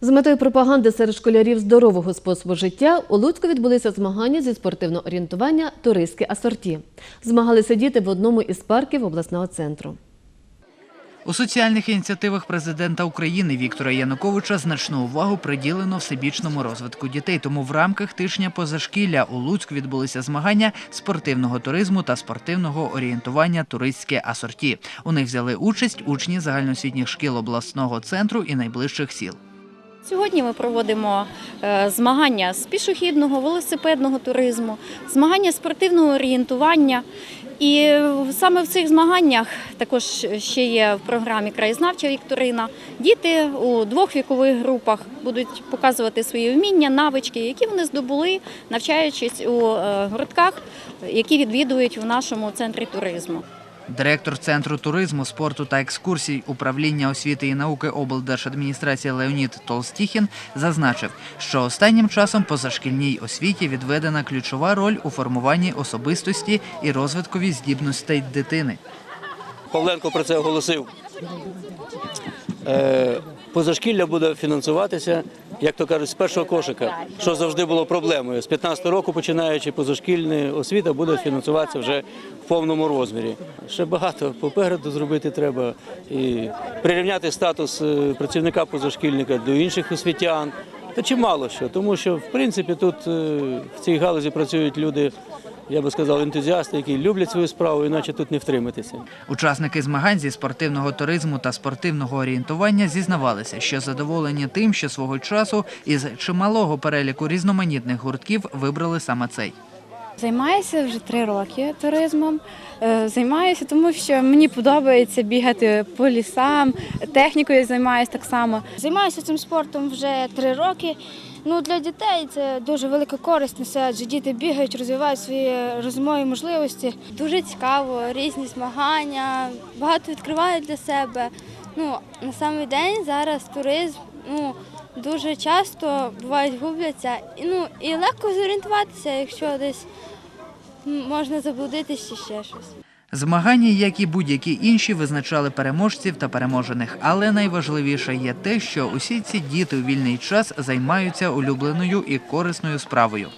З метою пропаганди серед школярів здорового способу життя у Луцьку відбулися змагання зі спортивного орієнтування Туристське асорті. Змагалися діти в одному із парків обласного центру. У соціальних ініціативах президента України Віктора Януковича значну увагу приділено всебічному розвитку дітей. Тому в рамках тижня позашкілля у Луцьку відбулися змагання спортивного туризму та спортивного орієнтування туристське асорті. У них взяли участь учні загальноосвітніх шкіл обласного центру і найближчих сіл. Сьогодні ми проводимо е, змагання з пішохідного, велосипедного туризму, змагання спортивного орієнтування. І саме в цих змаганнях також ще є в програмі краєзнавча вікторина. Діти у двох вікових групах будуть показувати свої вміння, навички, які вони здобули, навчаючись у е, гуртках, які відвідують в нашому центрі туризму. Директор центру туризму, спорту та екскурсій управління освіти і науки облдержадміністрації Леонід Толстіхін зазначив, що останнім часом позашкільній освіті відведена ключова роль у формуванні особистості і розвиткові здібностей дитини. Павленко про це оголосив. Е, Позашкілля буде фінансуватися, як то кажуть, з першого кошика, що завжди було проблемою. З 15 року починаючи позашкільна освіта буде фінансуватися вже в повному розмірі. Ще багато попереду зробити треба і прирівняти статус е, працівника позашкільника до інших освітян. Та чимало що, тому що в принципі тут е, в цій галузі працюють люди, я би сказав, ентузіасти, які люблять свою справу, іначе тут не втриматися. Учасники змагань зі спортивного туризму та спортивного орієнтування зізнавалися, що задоволені тим, що свого часу із чималого переліку різноманітних гуртків вибрали саме цей. Займаюся вже три роки туризмом. Е, Займаюся, тому що мені подобається бігати по лісам, технікою займаюся так само. Займаюся цим спортом вже три роки. Ну, для дітей це дуже велика користь несе, адже діти бігають, розвивають свої розумові можливості. Дуже цікаво, різні змагання, багато відкриваю для себе. Ну, на самий день зараз туризм ну, дуже часто бувають губляться. І, ну, і легко зорієнтуватися, якщо десь можна заблудитися чи ще щось. Змагання, як і будь-які інші, визначали переможців та переможених. Але найважливіше є те, що усі ці діти у вільний час займаються улюбленою і корисною справою.